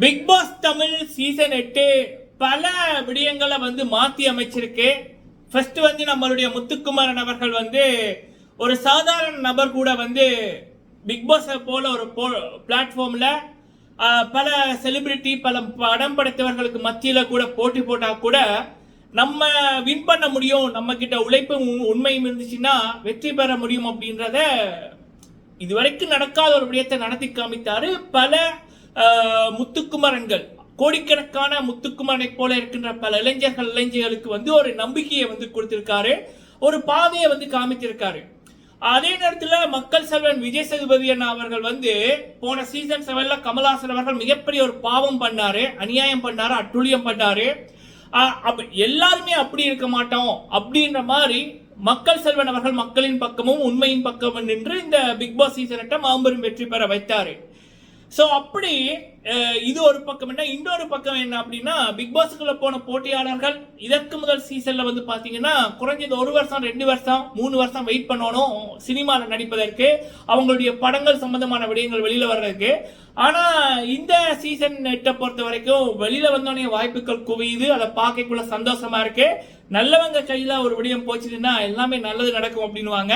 Big pass Tamil season எட்டு பல விடயங்களை வந்து மாத்தி அமைச்சிருக்கு. ஃபர்ஸ்ட் வந்து நம்மளுடைய முத்துக்குமாரன் அவர்கள் வந்து ஒரு சாதாரண நபர் கூட வந்து பிக் பாஸ் போல ஒரு பிளாட்ஃபார்ம்ல பல செலிபிரிட்டி பல படம் படைத்தவர்களுக்கு மத்தியில் கூட போட்டி போட்டால் கூட நம்ம வின் பண்ண முடியும் நம்ம கிட்ட உழைப்பும் உண்மையும் இருந்துச்சுன்னா வெற்றி பெற முடியும் அப்படின்றத இதுவரைக்கும் நடக்காத ஒரு விடயத்தை நடத்தி காமித்தாரு. பல முத்துக்குமரன்கள். கோடிக்கணக்கான முத்துக்குமரனை போல இருக்கின்ற பல இளைஞர்கள் இளைஞர்களுக்கு வந்து ஒரு நம்பிக்கையை வந்து கொடுத்திருக்காரு. ஒரு பாதையை வந்து காமிச்சிருக்காரு அதே நேரத்தில் மக்கள் செல்வன் விஜய் சேதுபதி அண்ணா அவர்கள் வந்து போன சீசன் செவன்ல கமல்ஹாசன் அவர்கள் மிகப்பெரிய ஒரு பாவம் பண்ணாரு அநியாயம் பண்ணாரு அட்டுழியம் பண்ணாரு. எல்லாருமே அப்படி இருக்க மாட்டோம் அப்படின்ற மாதிரி மக்கள் செல்வன் அவர்கள் மக்களின் பக்கமும் உண்மையின் பக்கமும் நின்று இந்த பிக் பாஸ் சீசனட்ட மாபெரும் வெற்றி பெற வைத்தாரு. ஸோ அப்படி இது ஒரு பக்கம் என்ன? இன்னொரு பக்கம் என்ன அப்படின்னா பிக் பாஸுக்குள்ள போன போட்டியாளர்கள் இதற்கு முதல் சீசன்ல வந்து பாத்தீங்கன்னா குறைஞ்சது ஒரு வருஷம் ரெண்டு வருஷம் மூணு வருஷம் வெயிட் பண்ணணும் சினிமாவில் நடிப்பதற்கு அவங்களுடைய படங்கள் சம்பந்தமான விடயங்கள் வெளியில வர்றதுக்கு. ஆனா இந்த சீசன் எட்டை பொறுத்த வரைக்கும் வெளியில வந்தோடனே வாய்ப்புகள் குவியுது அதை பார்க்கக்குள்ள சந்தோஷமா இருக்கு. நல்லவங்க கையில ஒரு விடயம் போச்சுன்னா எல்லாமே நல்லது நடக்கும் அப்படின்னுவாங்க.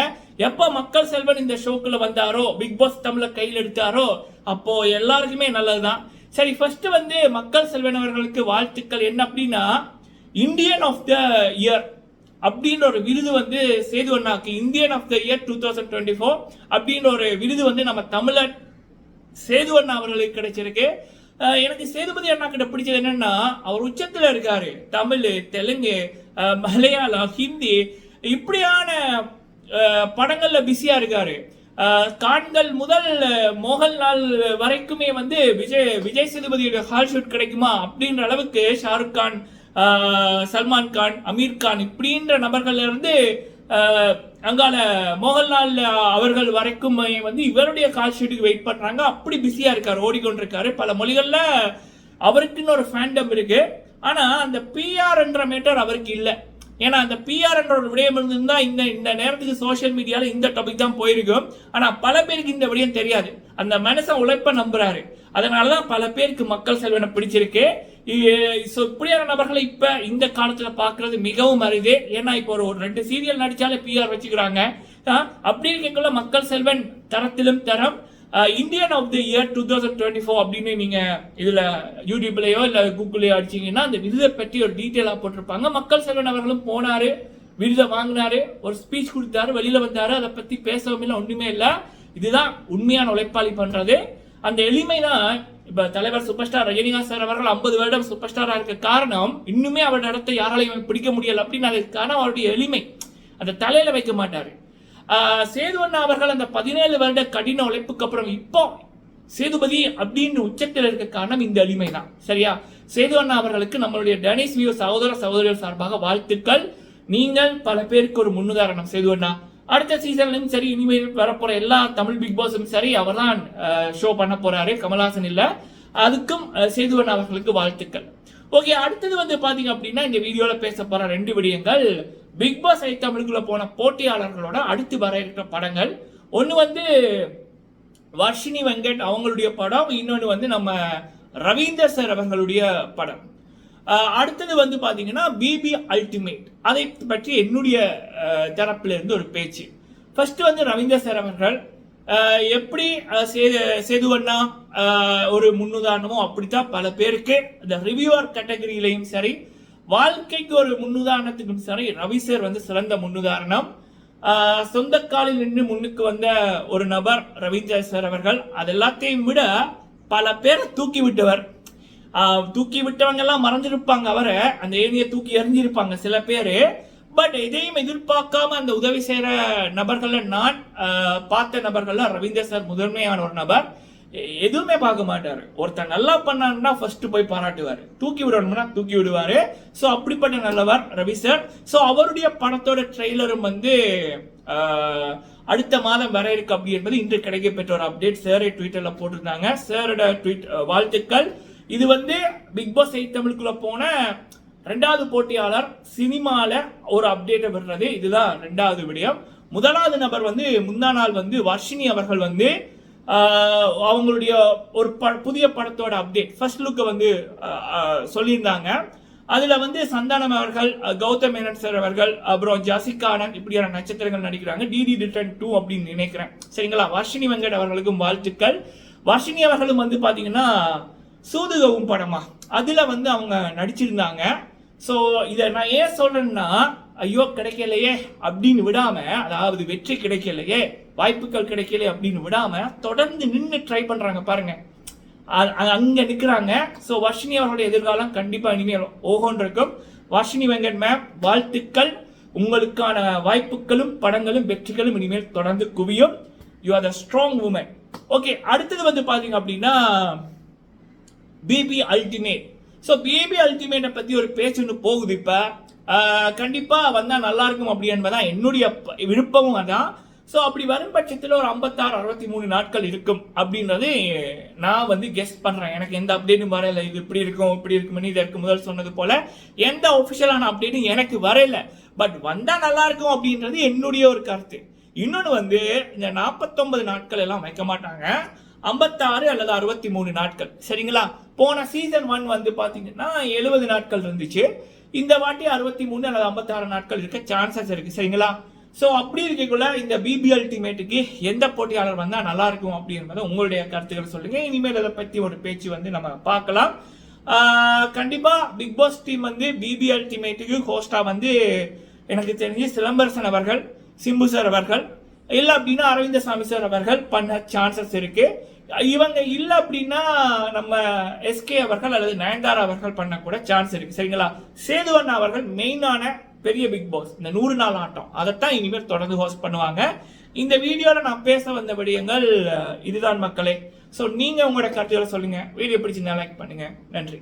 எப்ப மக்கள் செல்வன் இந்த ஷோக்குள்ள வந்தாரோ பிக் பாஸ் தமிழ கையில் எடுத்தாரோ அப்போ எல்லாருக்குமே நல்லதுதான். சரி ஃபர்ஸ்ட் வந்து மக்கள் செல்வன் அவர்களுக்கு வாழ்த்துக்கள். என்ன அப்படின்னா இந்தியன் ஆஃப் த இயர் அப்படின்ற ஒரு விருது வந்து சேது அண்ணாக்கு Indian of the year two thousand twenty four அப்படின்ற ஒரு விருது வந்து நம்ம தமிழர் சேது அண்ணா அவர்களுக்கு கிடைச்சிருக்கு. எனக்கு சேதுபதி அண்ணா கிட்ட பிடிச்சது என்னன்னா அவர் உச்சத்தில் இருக்காரு. தமிழ் தெலுங்கு மலையாளம் ஹிந்தி இப்படியான படங்களில் படங்கள்ல பிஸியா இருக்காரு. கான்கள் முதல் மோகன்லால் வரைக்குமே வந்து விஜய் விஜய் சேதுபதியோட ஹால் ஷூட் கிடைக்குமா அப்படின்ற அளவுக்கு ஷாருக் கான் சல்மான் கான் அமீர் கான் இப்படின்ற நபர்கள்ல இருந்து அங்கால மோகன்லால் அவர்கள் வரைக்கும் வந்து இவருடைய கால் ஷீட்டுக்கு வெயிட் பண்றாங்க. அப்படி பிஸியா இருக்காரு ஓடிக்கொண்டிருக்காரு. பல மொழிகள்ல அவருக்குன்னு ஒரு ஃபேண்டம் இருக்கு. ஆனா அந்த பிஆர்ன்ற மேட்டர் அவருக்கு இல்லை. ஏன்னா அந்த பிஆர் என்ற ஒரு விடயம் இருந்திருந்தா இந்த இந்த நேரத்துக்கு சோஷியல் மீடியாவில் இந்த டாபிக் தான் போயிருக்கும். ஆனால் பல பேருக்கு இந்த விடயம் தெரியாது. அந்த மனுஷன் உழைப்ப நம்புறாரு. அதனாலதான் பல பேருக்கு மக்கள் செல்வனை பிடிச்சிருக்கு. இ- இப்படியான நபர்களை இப்போ இந்த காலத்தில் பார்க்கறது மிகவும் அரிது. ஏன்னா இப்போ ஒரு ஒரு ரெண்டு சீரியல் நடித்தாலே பிஆர் வச்சுக்கிறாங்க. அப்படி இருக்கக்குள்ள மக்கள் செல்வன் தரத்திலும் தரம். Indian of the year two thousand twenty four அப்படின்னு நீங்கள் இதில் யூடியூப்லேயோ இல்லை கூகுளையோ அடிச்சீங்கன்னா அந்த விருதை பற்றி ஒரு டீட்டெயிலாக போட்டிருப்பாங்க. மக்கள் செல்வன் அவர்களும் போனார் விருதை வாங்கினாரு ஒரு ஸ்பீச் கொடுத்தாரு வெளியில் வந்தார். அதை பற்றி பேசவும் இல்லை ஒன்றுமே இல்லை. இதுதான் உண்மையான உழைப்பாளி பண்ணுறது அந்த எளிமை தான் தலைவர் சூப்பர் ஸ்டார் ரஜினிகாந்த் சார் அவர்கள் ஐம்பது வருடம் சூப்பர் ஸ்டாராக இருக்க காரணம் இன்னுமே அவருடைய இடத்தை யாராலையும் பிடிக்க முடியலை அப்படின்னு அதுக்கு காரணம் அவருடைய எளிமை. அந்த தலையில் வைக்க மாட்டார். சேதுவண்ணா அவர்கள் அந்த பதினேழு வருட கடின உழைப்புக்கு அப்புறம் இப்போ சேதுபதி அப்படின்னு உச்சத்தில் இருக்க காரணம் இந்த எளிமை தான் சரியா சேதுவண்ணா அவர்களுக்கு நம்மளுடைய டேனிஸ் வியூ சகோதர சகோதரிகள் சார்பாக வாழ்த்துக்கள். நீங்கள் பல பேருக்கு ஒரு முன்னுதாரணம் சேதுவண்ணா அடுத்த சீசன்லையும் சரி இனிமேல் வரப்போற எல்லா தமிழ் பிக் பாஸும் சரி அவர்தான் ஷோ பண்ண போறாரு கமல்ஹாசன் இல்லை. அதுக்கும் சேதுவண்ணா அவர்களுக்கு வாழ்த்துக்கள். ஓகே அடுத்தது வந்து பாத்தீங்க அப்படின்னா இந்த வீடியோல பேச போற ரெண்டு விடயங்கள். பிக் பாஸ் ஐ தமிழுக்குள்ள போன போட்டியாளர்களோட அடுத்து வர இருக்கிற படங்கள். ஒன்று வந்து வர்ஷினி வெங்கட் அவங்களுடைய படம் இன்னொன்று வந்து நம்ம ரவீந்தர் சார் அவங்களுடைய படம். அடுத்தது வந்து பார்த்தீங்கன்னா பிபி அல்டிமேட் அதை பற்றி என்னுடைய தரப்பிலிருந்து ஒரு பேச்சு. ஃபர்ஸ்ட் வந்து ரவீந்தர் சார் அவர்கள் எப்படி சேது சேதுவண்ணா ஒரு முன்னுதாரணமும் அப்படித்தான் பல பேருக்கு இந்த ரிவ்யூவர் கேட்டகரியிலையும் சரி வாழ்க்கைக்கு ஒரு முன்னுதாரணத்துக்கும் சரி ரவி சார் வந்து சிறந்த முன்னுதாரணம். ஆஹ் சொந்த காலில் நின்று முன்னுக்கு வந்த ஒரு நபர் ரவீந்திர சார் அவர்கள் அது எல்லாத்தையும் விட பல பேரை தூக்கி விட்டவர். ஆஹ் தூக்கி விட்டவங்க எல்லாம் மறைஞ்சிருப்பாங்க அவரை அந்த ஏணியை தூக்கி எறிஞ்சிருப்பாங்க சில பேரு. பட் எதையும் எதிர்பார்க்காம அந்த உதவி செய்யற நபர்கள்ல நான் பார்த்த நபர்கள்ல ரவீந்திர சார் முதன்மையான ஒரு நபர். எதுவுமே பார்க்க மாட்டார். ஒருத்தன் நல்லா பண்ணாருன்னா ஃபர்ஸ்ட் போய் பாராட்டுவார். தூக்கி விடணும்னா தூக்கி விடுவார். ஸோ அப்படிப்பட்ட நல்லவர் ரவி சார் ஸோ அவருடைய படத்தோட ட்ரெய்லரும் வந்து அடுத்த மாதம் வர இருக்கு அப்படி என்பது இன்று கிடைக்கப்பெற்ற ஒரு அப்டேட் சாரை ட்விட்டரில் போட்டிருந்தாங்க. சாரோட ட்விட் வாழ்த்துக்கள். இது வந்து பிக் பாஸ் எயிட் தமிழுக்குள்ள போன ரெண்டாவது போட்டியாளர் சினிமாவில் ஒரு அப்டேட்டை விடுறது. இதுதான் ரெண்டாவது விடயம். முதலாவது நபர் வந்து முந்தா நாள் வந்து வர்ஷினி அவர்கள் வந்து அவங்களுடைய ஒரு ப புதிய படத்தோட அப்டேட் ஃபர்ஸ்ட் லுக்கை வந்து சொல்லியிருந்தாங்க. அதில் வந்து சந்தானம் அவர்கள் கௌதம் மேனன் சார் அவர்கள் அப்புறம் ஜாசிகா ஆனந்த் இப்படியான நட்சத்திரங்கள் நடிக்கிறாங்க. டிடி ரிட்டர்ன் டூ அப்படின்னு நினைக்கிறேன். சரிங்களா? வர்ஷினி வெங்கட் அவர்களுக்கும் வாழ்த்துக்கள். வர்ஷினி அவர்களும் வந்து பார்த்தீங்கன்னா சூதுகவும் படமா. அதில் வந்து அவங்க நடிச்சிருந்தாங்க. ஸோ இதை நான் ஏன் சொல்கிறேன்னா ஐயோ கிடைக்கலையே அப்படின்னு விடாம அதாவது வெற்றி கிடைக்கலையே வாய்ப்புகள் கிடைக்கலையே அப்படின்னு விடாம தொடர்ந்து நின்று ட்ரை பண்றாங்க பாருங்க. அங்க நிக்கிறாங்க. ஸோ வர்ஷினி அவர்களுடைய எதிர்காலம் கண்டிப்பா இனிமேல் ஓகோன் இருக்கும் வர்ஷினி வெங்கட் மேம் வாழ்த்துக்கள். உங்களுக்கான வாய்ப்புகளும் படங்களும் வெற்றிகளும் இனிமேல் தொடர்ந்து குவியும். You are the strong woman okay அடுத்தது வந்து பாத்தீங்க அப்படின்னா பிபி அல்டிமேட் ஸோ பிபி அல்டிமேட்டை பற்றி ஒரு பேச்சு ஒன்று போகுது இப்போ. கண்டிப்பாக வந்தால் நல்லா இருக்கும் அப்படி என்பதான் என்னுடைய விருப்பமும் அதான். ஸோ அப்படி வரும் பட்சத்தில் ஒரு ஐம்பத்தாறு அறுபத்தி மூணு நாட்கள் இருக்கும் அப்படின்றது நான் வந்து கெஸ் பண்ணுறேன் எனக்கு எந்த அப்டேட்டும் வரல. இது இப்படி இருக்கும் இப்படி இருக்கும்னு இதற்கு முதல் சொன்னது போல எந்த ஒஃபிஷியலான அப்டேட்டும் எனக்கு வரல. பட் வந்தால் நல்லா இருக்கும் அப்படின்றது என்னுடைய ஒரு கருத்து. இன்னொன்று வந்து இந்த நாற்பத்தொன்பது நாட்கள் எல்லாம் வைக்க மாட்டாங்க. ஐம்பத்தாறு அல்லது அறுபத்தி மூணு நாட்கள். சரிங்களா? போன சீசன் ஒன் வந்து பார்த்தீங்கன்னா எழுபது நாட்கள் இருந்துச்சு. இந்த வாட்டி அறுபத்தி மூணு அல்லது ஐம்பத்தாறு நாட்கள் இருக்க சான்சஸ் இருக்கு சரிங்களா? ஸோ அப்படி இருக்கக்குள்ள இந்த பிபிஎல் டீமேட்டுக்கு எந்த போட்டியாளர் வந்தால் நல்லா இருக்கும் அப்படின்றத உங்களுடைய கருத்துக்களை சொல்லுங்க. இனிமேல் அதை பற்றி ஒரு பேச்சு வந்து நம்ம பார்க்கலாம். கண்டிப்பாக பிக் பாஸ் டீம் வந்து பிபிஎல் டீமேட்டுக்கு ஹோஸ்டா வந்து எனக்கு தெரிஞ்சு சிலம்பரசன் அவர்கள் சிம்பு சார் அவர்கள் இல்லை அப்படின்னா அரவிந்த சாமி சார் அவர்கள் பண்ண சான்சஸ் இருக்குது இவங்க இல்லை அப்படின்னா நம்ம எஸ்கே அவர்கள் அல்லது நயன்தாரா அவர்கள் பண்ணக்கூட கூட சான்ஸ் இருக்கு. சரிங்களா? சேதுவண்ணா அவர்கள் மெயினான பெரிய பிக் பாஸ் இந்த நூறு நாள் ஆட்டம். அதைத்தான் இனிமேல் தொடர்ந்து ஹோஸ்ட் பண்ணுவாங்க. இந்த வீடியோவில் நான் பேச வந்த விடயங்கள் இதுதான் மக்களே. ஸோ நீங்கள் உங்களோட கருத்துக்களை சொல்லுங்கள் வீடியோ பிடிச்சிருந்தா லைக் பண்ணுங்கள் நன்றி.